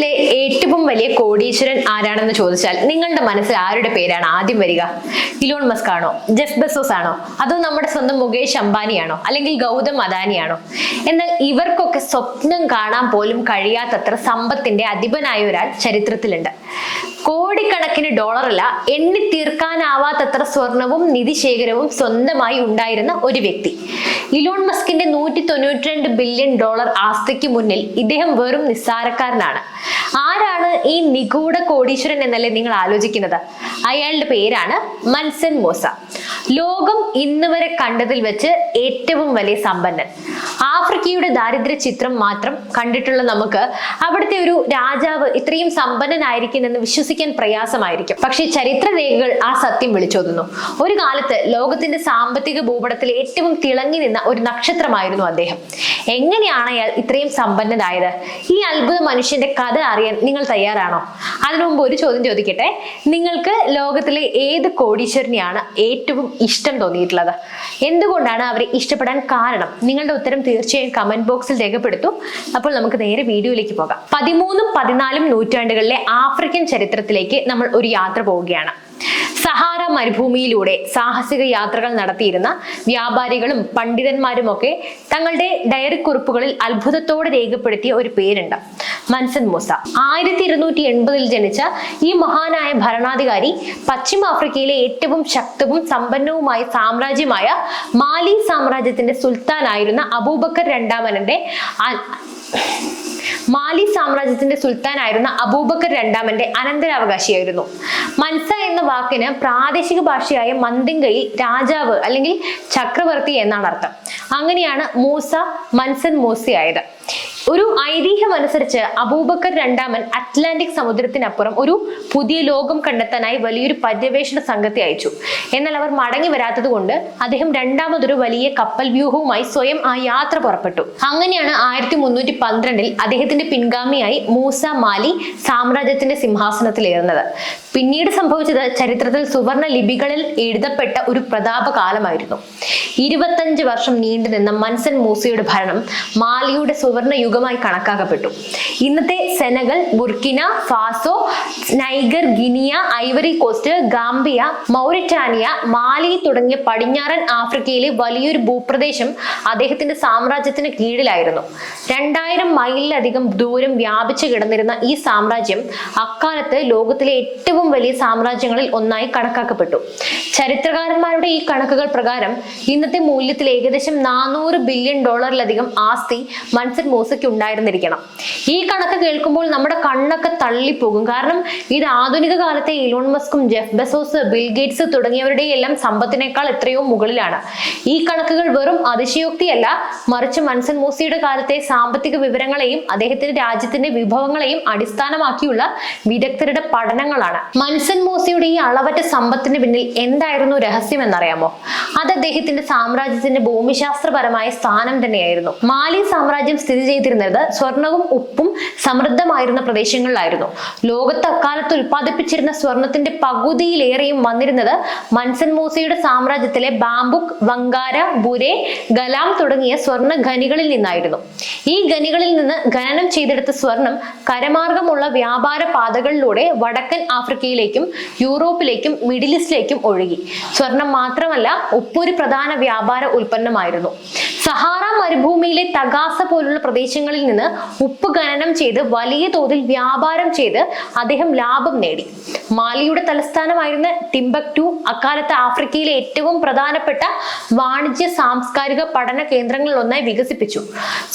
ലോകത്തിലെ ഏറ്റവും വലിയ കോടീശ്വരൻ ആരാണെന്ന് ചോദിച്ചാൽ നിങ്ങളുടെ മനസ്സിൽ ആരുടെ പേരാണ് ആദ്യം വരിക? ഇലോൺ മസ്ക് ആണോ? ജെഫ് ബെസോസ് ആണോ? അതോ നമ്മുടെ സ്വന്തം മുകേഷ് അംബാനിയാണോ? അല്ലെങ്കിൽ ഗൗതം അദാനിയാണോ? എന്നാൽ ഇവർക്കൊക്കെ സ്വപ്നം കാണാൻ പോലും കഴിയാത്തത്ര സമ്പത്തിന്റെ അധിപനായ ഒരാൾ ചരിത്രത്തിലുണ്ട്. കോടിക്കണക്കിന് ഡോളറല്ല എണ്ണി തീർക്കാനാവാത്തത്ര സ്വർണവും നിധിശേഖരവും സ്വന്തമായി ഉണ്ടായിരുന്ന ഒരു വ്യക്തി. ഇലോൺ മസ്കിന്റെ നൂറ്റി തൊണ്ണൂറ്റി ബില്യൺ ഡോളർ ആസ്തിക്ക് മുന്നിൽ ഇദ്ദേഹം വെറും നിസ്സാരക്കാരനാണ്. ആ ഈ നിഗൂഢ കോടീശ്വരൻ എന്നല്ലേ നിങ്ങൾ ആലോചിക്കുന്നത്? അയാളുടെ പേരാണ് മൻസൻ മോസ. ലോകം ഇന്ന് വരെ കണ്ടതിൽ വെച്ച് ഏറ്റവും വലിയ സമ്പന്നൻ. ആഫ്രിക്കയുടെ ദാരിദ്ര്യ ചിത്രം മാത്രം കണ്ടിട്ടുള്ള നമുക്ക് അവിടുത്തെ ഒരു രാജാവ് ഇത്രയും സമ്പന്നനായിരിക്കുമെന്ന് വിശ്വസിക്കാൻ പ്രയാസമായിരിക്കും. പക്ഷേ ചരിത്ര രേഖകൾ ആ സത്യം വിളിച്ചോതുന്നു. ഒരു കാലത്ത് ലോകത്തിന്റെ സാമ്പത്തിക ഭൂപടത്തിൽ ഏറ്റവും തിളങ്ങി നിന്ന ഒരു നക്ഷത്രമായിരുന്നു അദ്ദേഹം. എങ്ങനെയാണ് അയാൾ ഇത്രയും സമ്പന്നനായത്? ഈ അത്ഭുത മനുഷ്യന്റെ കഥ അറിയാൻ നിങ്ങൾ തയ്യാറാണോ? അതിനു മുമ്പ് ഒരു ചോദ്യം ചോദിക്കട്ടെ. നിങ്ങൾക്ക് ലോകത്തിലെ ഏത് കോടീശ്വരനെയാണ് ഏറ്റവും ഇഷ്ടം തോന്നിയിട്ടുള്ളത്? എന്തുകൊണ്ടാണ് അവരെ ഇഷ്ടപ്പെടാൻ കാരണം? നിങ്ങളുടെ ഉത്തരം തീർച്ചയായും കമന്റ് ബോക്സിൽ രേഖപ്പെടുത്തും. അപ്പോൾ നമുക്ക് നേരെ വീഡിയോയിലേക്ക് പോകാം. പതിമൂന്നും പതിനാലും നൂറ്റാണ്ടുകളിലെ ആഫ്രിക്കൻ ചരിത്രത്തിലേക്ക് നമ്മൾ ഒരു യാത്ര പോവുകയാണ്. സഹാറ മരുഭൂമിയിലൂടെ സാഹസിക യാത്രകൾ നടത്തിയിരുന്ന വ്യാപാരികളും പണ്ഡിതന്മാരും ഒക്കെ തങ്ങളുടെ ഡയറി കുറിപ്പുകളിൽ അത്ഭുതത്തോടെ രേഖപ്പെടുത്തിയ ഒരു പേരുണ്ട്. മൻസൻ മൂസ. ആയിരത്തി ഇരുന്നൂറ്റി എൺപതിൽ ജനിച്ച ഈ മഹാനായ ഭരണാധികാരി പശ്ചിമ ആഫ്രിക്കയിലെ ഏറ്റവും ശക്തവും സമ്പന്നവുമായ സാമ്രാജ്യമായ മാലി സാമ്രാജ്യത്തിന്റെ സുൽത്താനായിരുന്ന അബൂബക്കർ രണ്ടാമനന്റെ മാലി സാമ്രാജ്യത്തിന്റെ സുൽത്താനായിരുന്ന അബൂബക്കർ രണ്ടാമന്റെ അനന്തരാവകാശിയായിരുന്നു. മൻസ എന്ന വാക്കിന് പ്രാദേശിക ഭാഷയായ മന്ദിങ്കയിൽ രാജാവ് അല്ലെങ്കിൽ ചക്രവർത്തി എന്നാണ് അർത്ഥം. അങ്ങനെയാണ് മൂസ മൻസൻ മൂസയായത്. ഒരു ഐതിഹ്യം അനുസരിച്ച് അബൂബക്കർ രണ്ടാമൻ അറ്റ്ലാന്റിക് സമുദ്രത്തിനപ്പുറം ഒരു പുതിയ ലോകം കണ്ടെത്താനായി വലിയൊരു പര്യവേഷണ സംഘത്തെ അയച്ചു. എന്നാൽ അവർ മടങ്ങി വരാത്തത് കൊണ്ട് അദ്ദേഹം രണ്ടാമതൊരു വലിയ കപ്പൽ വ്യൂഹവുമായി സ്വയം ആ യാത്ര പുറപ്പെട്ടു. അങ്ങനെയാണ് ആയിരത്തി മുന്നൂറ്റി പന്ത്രണ്ടിൽ അദ്ദേഹത്തിന്റെ പിൻഗാമിയായി മൂസ മാലി സാമ്രാജ്യത്തിന്റെ സിംഹാസനത്തിൽ സിംഹാസനത്തിലേറുന്നത് പിന്നീട് സംഭവിച്ചത് ചരിത്രത്തിൽ സുവർണ ലിപികളിൽ എഴുതപ്പെട്ട ഒരു പ്രതാപ കാലമായിരുന്നു ഇരുപത്തഞ്ച് വർഷം നീണ്ടുനിന്ന മൻസൻ മൂസയുടെ ഭരണം മാലിയുടെ സുവർണ യുഗമായി കണക്കാക്കപ്പെട്ടു. ഇന്നത്തെ Senegal Burkina Faso Niger Guinea Ivory Coast Gambia Mauritania Mali തുടങ്ങിയ പടിഞ്ഞാറൻ ആഫ്രിക്കയിലെ വലിയൊരു ഭൂപ്രദേശം അദ്ദേഹത്തിന്റെ സാമ്രാജ്യത്തിന് കീഴിലായിരുന്നു. രണ്ടായിരം മൈലിലധികം ദൂരം വ്യാപിച്ചു കിടന്നിരുന്ന ഈ സാമ്രാജ്യം അക്കാലത്ത് ലോകത്തിലെ ഏറ്റവും വലിയ സാമ്രാജ്യങ്ങളിൽ ഒന്നായി കണക്കാക്കപ്പെട്ടു. ചരിത്രകാരന്മാരുടെ ഈ കണക്കുകൾ പ്രകാരം ഇന്നത്തെ മൂല്യത്തിൽ ഏകദേശം നാനൂറ് ബില്യൺ ഡോളറിലധികം ആസ്തി മൻസൻ മൂസയ്ക്ക് ഉണ്ടായിരുന്നിരിക്കണം. ഈ കണക്ക് കേൾക്കുമ്പോൾ നമ്മുടെ കണ്ണൊക്കെ തള്ളിപ്പോകും. കാരണം ഇത് ആധുനിക കാലത്തെ ഇലോൺ മസ്കും ജെഫ് ബെസോസ് ബിൽ ഗേറ്റ്സ് തുടങ്ങിയവരുടെ എല്ലാം സമ്പത്തിനേക്കാൾ എത്രയോ മുകളിലാണ്. ഈ കണക്കുകൾ വെറും അതിശയോക്തിയല്ല. മറിച്ച് മൻസൻ മോസിയുടെ കാലത്തെ സാമ്പത്തിക വിവരങ്ങളെയും അദ്ദേഹത്തിന്റെ രാജ്യത്തിന്റെ വിഭവങ്ങളെയും അടിസ്ഥാനമാക്കിയുള്ള വിദഗ്ധരുടെ പഠനങ്ങളാണ്. മൻസൻ മോസിയുടെ ഈ അളവറ്റ സമ്പത്തിന് പിന്നിൽ എന്തായിരുന്നു രഹസ്യം എന്നറിയാമോ അത് അദ്ദേഹത്തിന്റെ സാമ്രാജ്യത്തിന്റെ ഭൂമിശാസ്ത്രപരമായ സ്ഥാനം തന്നെയായിരുന്നു. മാലി സാമ്രാജ്യം സ്ഥിതി ചെയ്തിരുന്നത് സ്വർണവും ഉപ്പും സമൃദ്ധമായിരുന്ന പ്രദേശങ്ങളിലായിരുന്നു. ലോകത്ത് അക്കാലത്ത് ഉൽപ്പാദിപ്പിച്ചിരുന്ന സ്വർണത്തിന്റെ പകുതിയിലേറെയും വന്നിരുന്നത് മൻസൻ മൂസയുടെ സാമ്രാജ്യത്തിലെ ബാംബുക് വങ്കാര ബുരെ ഗലാം തുടങ്ങിയ സ്വർണ ഖനികളിൽ നിന്നായിരുന്നു. ഈ ഖനികളിൽ നിന്ന് ഖനനം ചെയ്തെടുത്ത സ്വർണം കരമാർഗമുള്ള വ്യാപാര പാതകളിലൂടെ വടക്കൻ ആഫ്രിക്കയിലേക്കും യൂറോപ്പിലേക്കും മിഡിൽ ഈസ്റ്റിലേക്കും ഒഴുകി. സ്വർണം മാത്രമല്ല ഉപ്പൊരു പ്രധാന വ്യാപാര ഉൽപ്പന്നമായിരുന്നു. സഹാറ മരുഭൂമിയിലെ തഗാസ പോലുള്ള പ്രദേശങ്ങളിൽ നിന്ന് ഉപ്പ് ഖനനം ചെയ്ത് വലിയ തോതിൽ വ്യാപാരം ചെയ്ത് അദ്ദേഹം ലാഭം നേടി. മാലിയുടെ തലസ്ഥാനമായിരുന്ന ടിംബക്ടു അക്കാലത്ത് ആഫ്രിക്കയിലെ ഏറ്റവും പ്രധാനപ്പെട്ട വാണിജ്യ സാംസ്കാരിക പഠന കേന്ദ്രങ്ങളിൽ ഒന്നായി വികസിപ്പിച്ചു.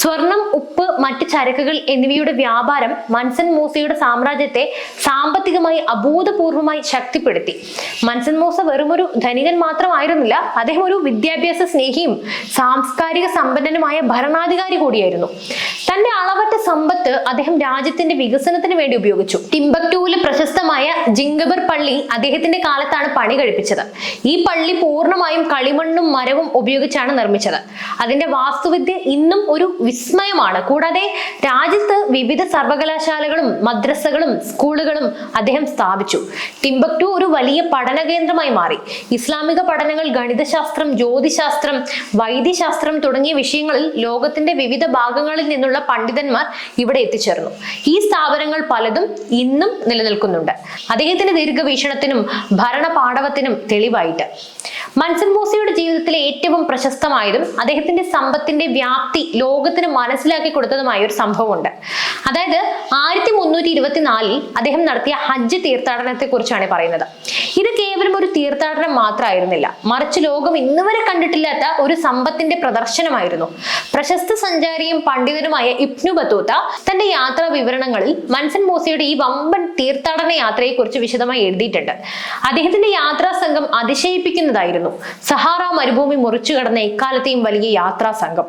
സ്വർണം ഉപ്പ് മറ്റ് ചരക്കുകൾ എന്നിവയുടെ വ്യാപാരം മൻസൻ മൂസയുടെ സാമ്രാജ്യത്തെ സാമ്പത്തികമായി അഭൂതപൂർവമായി ശക്തിപ്പെടുത്തി. മൻസൻ മൂസ വെറുമൊരു ധനികൻ മാത്രമായിരുന്നില്ല അദ്ദേഹം ഒരു വിദ്യാഭ്യാസ സ്നേഹിയും സാംസ്കാരിക സമ്പന്നനുമായ ഭരണാധികാരി കൂടിയായിരുന്നു. തന്റെ അളവറ്റ സമ്പത്ത് അദ്ദേഹം രാജ്യത്തിന്റെ വികസനത്തിന് വേണ്ടി ഉപയോഗിച്ചു. ടിംബക്ടൂവിലെ പ്രശസ്തമായ ജിംഗബർ പള്ളി അദ്ദേഹത്തിന്റെ കാലത്താണ് പണി കഴിപ്പിച്ചത്. ഈ പള്ളി പൂർണമായും കളിമണ്ണും മരവും ഉപയോഗിച്ചാണ് നിർമ്മിച്ചത്. അതിന്റെ വാസ്തുവിദ്യ ഇന്നും ഒരു വിസ്മയമാണ്. കൂടാതെ രാജ്യത്ത് വിവിധ സർവകലാശാലകളും മദ്രസകളും സ്കൂളുകളും അദ്ദേഹം സ്ഥാപിച്ചു. ടിംബക്ടു ഒരു വലിയ പഠന കേന്ദ്രമായി മാറി. ഇസ്ലാമിക പഠനങ്ങൾ ഗണിതശാസ്ത്രം ജ്യോതിശാസ്ത്രം വൈദ്യശാസ്ത്രം തുടങ്ങിയ വിഷയങ്ങളിൽ ലോകത്തിന്റെ വിവിധ ഭാഗങ്ങളിൽ ലോകങ്ങളിൽ നിന്നുള്ള പണ്ഡിതന്മാർ ഇവിടെ എത്തിച്ചേർന്നു. ഈ സ്ഥാപനങ്ങൾ പലതും ഇന്നും നിലനിൽക്കുന്നുണ്ട്. അദ്ദേഹത്തിന്റെ ദീർഘവീക്ഷണത്തിനും ഭരണപാടവത്തിനും തെളിവായിട്ട്. മൻസൻ മൂസയുടെ ജീവിതത്തിലെ ഏറ്റവും പ്രശസ്തമായതും അദ്ദേഹത്തിന്റെ സമ്പത്തിന്റെ വ്യാപ്തി ലോകത്തിന് മനസ്സിലാക്കി കൊടുത്തതുമായ ഒരു സംഭവമുണ്ട്. അതായത് ആയിരത്തി മുന്നൂറ്റി ഇരുപത്തിനാലിൽ അദ്ദേഹം നടത്തിയ ഹജ്ജ് തീർത്ഥാടനത്തെ കുറിച്ചാണ് പറയുന്നത്. ഇത് കേവലം ഒരു തീർത്ഥാടനം മാത്രമായിരുന്നില്ല. മറിച്ച് ലോകം ഇന്നുവരെ കണ്ടിട്ടില്ലാത്ത ഒരു സമ്പത്തിന്റെ പ്രദർശനമായിരുന്നു. പ്രശസ്ത സഞ്ചാരിയും പണ്ഡിതനുമായ ഇബ്നു ബത്തൂത്ത തന്റെ യാത്രാ വിവരണങ്ങളിൽ മൻസൻ മൂസയുടെ ഈ വമ്പൻ തീർത്ഥാടന യാത്രയെ കുറിച്ച് വിശദമായി എഴുതിയിട്ടുണ്ട്. അദ്ദേഹത്തിന്റെ യാത്രാ സംഘം അതിശയിപ്പിക്കുന്നതായിരുന്നു. സഹാറ മരുഭൂമി മുറിച്ചു കടന്ന ഇക്കാലത്തെയും വലിയ യാത്രാ സംഘം.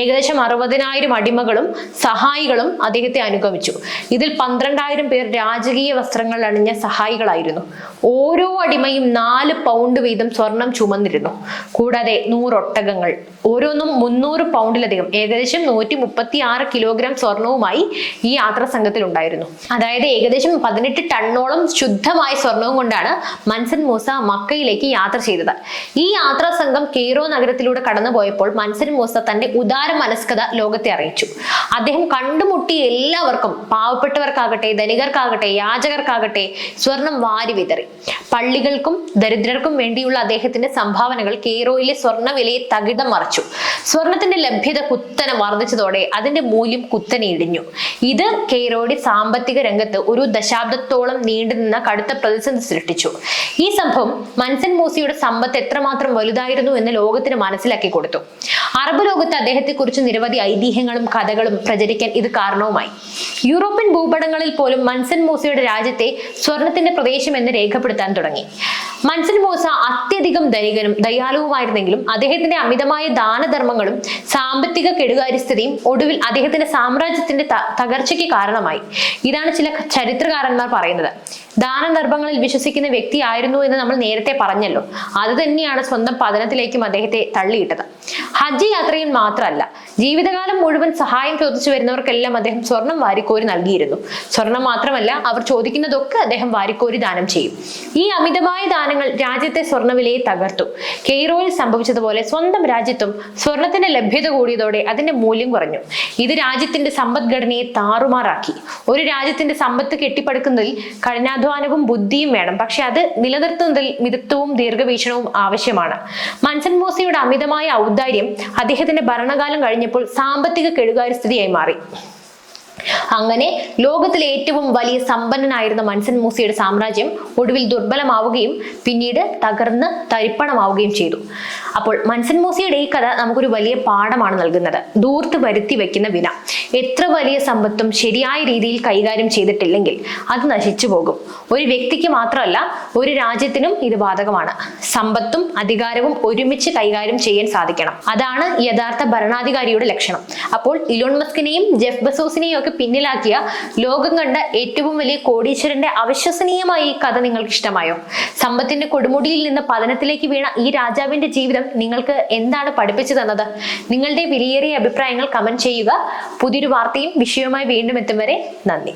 ഏകദേശം അറുപതിനായിരം അടിമകളും സഹായികളും അദ്ദേഹത്തെ അനുഗമിച്ചു. ഇതിൽ പന്ത്രണ്ടായിരം പേർ രാജകീയ വസ്ത്രങ്ങൾ അണിഞ്ഞ സഹായികളായിരുന്നു. ഓരോ അടിമയും നാല് പൗണ്ട് വീതം സ്വർണം ചുമന്നിരുന്നു. കൂടാതെ നൂറൊട്ടകങ്ങൾ. ഓരോന്നും മുന്നൂറ് പൗണ്ടിലധികം. ഏകദേശം നൂറ്റി മുപ്പത്തി ആറ് കിലോഗ്രാം സ്വർണവുമായി ഈ യാത്രാ സംഘത്തിൽ ഉണ്ടായിരുന്നു. അതായത് ഏകദേശം പതിനെട്ട് ടണ്ണോളം ശുദ്ധമായ സ്വർണവും കൊണ്ടാണ് മൻസൻ മൂസ മക്കയിലേക്ക് യാത്ര ചെയ്തത്. ഈ യാത്രാ സംഘം കെയ്റോ നഗരത്തിലൂടെ കടന്നുപോയപ്പോൾ മൻസൻ മൂസ തന്റെ ഉദാര മനസ്കത ലോകത്തെ അറിയിച്ചു. അദ്ദേഹം കണ്ടുമുട്ടിയ എല്ലാവർക്കും പാവപ്പെട്ടവർക്കാകട്ടെ ധനികർക്കാകട്ടെ യാചകർക്കാകട്ടെ സ്വർണം വാരി വിതറി. പള്ളികൾക്കും ദരിദ്രർക്കും വേണ്ടിയുള്ള അദ്ദേഹത്തിന്റെ സംഭാവനകൾ കെയ്റോയിലെ സ്വർണ വിലയെ തകിടം മറിച്ചു. സ്വർണത്തിന്റെ ലഭ്യത കുത്തനെ വർദ്ധിച്ചതോടെ അതിന്റെ മൂല്യം കുത്തനെ ഇടിഞ്ഞു. ഇത് കെയ്റോയുടെ സാമ്പത്തിക രംഗത്ത് ഒരു ദശാബ്ദത്തോളം നീണ്ടുനിന്ന കടുത്ത പ്രതിസന്ധി സൃഷ്ടിച്ചു. ഈ സംഭവം മൻസൻ മൂസിയുടെ സമ്പത്ത് എത്രമാത്രം വലുതായിരുന്നു എന്ന് ലോകത്തിന് മനസ്സിലാക്കി കൊടുത്തു. അറബ് ലോകത്ത് അദ്ദേഹത്തെക്കുറിച്ച് നിരവധി ഐതിഹ്യങ്ങളും കഥകളും പ്രചരിക്കാൻ ഇത് കാരണവുമായി. യൂറോപ്യൻ ഭൂപടങ്ങളിൽ പോലും മൻസൻ മൂസിയുടെ രാജ്യത്തെ സ്വർണത്തിന്റെ പ്രദേശം എന്ന് രേഖപ്പെടുത്താൻ തുടങ്ങി. മൻസൻ മൂസ അത്യധികം ധനികനും ദയാലുവുമായിരുന്നെങ്കിലും അദ്ദേഹത്തിന്റെ അമിതമായ ദാനധർമ്മങ്ങളും സാമ്പത്തിക കെടുകാര്യസ്ഥിതിയും ഒടുവിൽ അദ്ദേഹത്തിന്റെ സാമ്രാജ്യത്തിന്റെ തകർച്ചയ്ക്ക് കാരണമായി. ഇതാണ് ചില ചരിത്രകാരന്മാർ പറയുന്നത്. ദാനധർമ്മങ്ങളിൽ വിശ്വസിക്കുന്ന വ്യക്തിയായിരുന്നു എന്ന് നമ്മൾ നേരത്തെ പറഞ്ഞല്ലോ. അത് തന്നെയാണ് സ്വന്തം പതനത്തിലേക്കും അദ്ദേഹത്തെ തള്ളിയിട്ടത്. ഹജ്ജ് യാത്രയിൽ മാത്രമല്ല ജീവിതകാലം മുഴുവൻ സഹായം ചോദിച്ചു വരുന്നവർക്കെല്ലാം അദ്ദേഹം സ്വർണം വാരിക്കോരി നൽകിയിരുന്നു. സ്വർണം മാത്രമല്ല അവർ ചോദിക്കുന്നതൊക്കെ അദ്ദേഹം വാരിക്കോരി ദാനം ചെയ്യും. ഈ അമിതമായ ദാനങ്ങൾ രാജ്യത്തെ സ്വർണവിലയെ തകർത്തു. കെയ്റോയിൽ സംഭവിച്ചതുപോലെ സ്വന്തം രാജ്യത്തും സ്വർണത്തിന്റെ ലഭ്യത കൂടിയതോടെ അതിന്റെ മൂല്യം കുറഞ്ഞു. ഇത് രാജ്യത്തിന്റെ സമ്പദ്ഘടനയെ താറുമാറാക്കി. ഒരു രാജ്യത്തിന്റെ സമ്പത്ത് കെട്ടിപ്പടുക്കുന്നതിൽ കഠിനാധ്വാനവും ബുദ്ധിയും വേണം. പക്ഷെ അത് നിലനിർത്തുന്നതിൽ മിതത്വവും ദീർഘവീക്ഷണവും ആവശ്യമാണ്. മൻസൻ മോസയുടെ അമിതമായ ഔദാര്യം അദ്ദേഹത്തിന്റെ ഭരണകാലം കഴിഞ്ഞപ്പോൾ സാമ്പത്തിക കെടുകാര്യസ്ഥിതിയായി മാറി. അങ്ങനെ ലോകത്തിലെ ഏറ്റവും വലിയ സമ്പന്നനായിരുന്ന മൻസൻ മൂസയുടെ സാമ്രാജ്യം ഒടുവിൽ ദുർബലമാവുകയും പിന്നീട് തകർന്ന് തരിപ്പണമാവുകയും ചെയ്തു. അപ്പോൾ മൻസൻ മൂസയുടെ ഈ കഥ നമുക്കൊരു വലിയ പാഠമാണ് നൽകുന്നത്. ദൂർത്ത് വരുത്തി വെക്കുന്ന വിന. എത്ര വലിയ സമ്പത്തും ശരിയായ രീതിയിൽ കൈകാര്യം ചെയ്തിട്ടില്ലെങ്കിൽ അത് നശിച്ചു പോകും. ഒരു വ്യക്തിക്ക് മാത്രമല്ല ഒരു രാജ്യത്തിനും ഇത് ബാധകമാണ്. സമ്പത്തും അധികാരവും ഒരുമിച്ച് കൈകാര്യം ചെയ്യാൻ സാധിക്കണം. അതാണ് യഥാർത്ഥ ഭരണാധികാരിയുടെ ലക്ഷണം. അപ്പോൾ ഇലോൺ മസ്കിനെയും ജെഫ് ബസോസിനെയും ഒക്കെ പിന്നിലാക്കിയ ലോകം കണ്ട ഏറ്റവും വലിയ കോടീശ്വരന്റെ അവിശ്വസനീയമായ ഈ കഥ നിങ്ങൾക്ക് ഇഷ്ടമായോ? സമ്പത്തിന്റെ കൊടുമുടിയിൽ നിന്ന് പതനത്തിലേക്ക് വീണ ഈ രാജാവിന്റെ ജീവിതം നിങ്ങൾക്ക് എന്താണ് പഠിപ്പിച്ചു തന്നത്? നിങ്ങളുടെ വിലയേറിയ അഭിപ്രായങ്ങൾ കമന്റ് ചെയ്യുക. പുതിയൊരു വാർത്തയും വിഷയവുമായി വീണ്ടും എത്തും വരെ നന്ദി.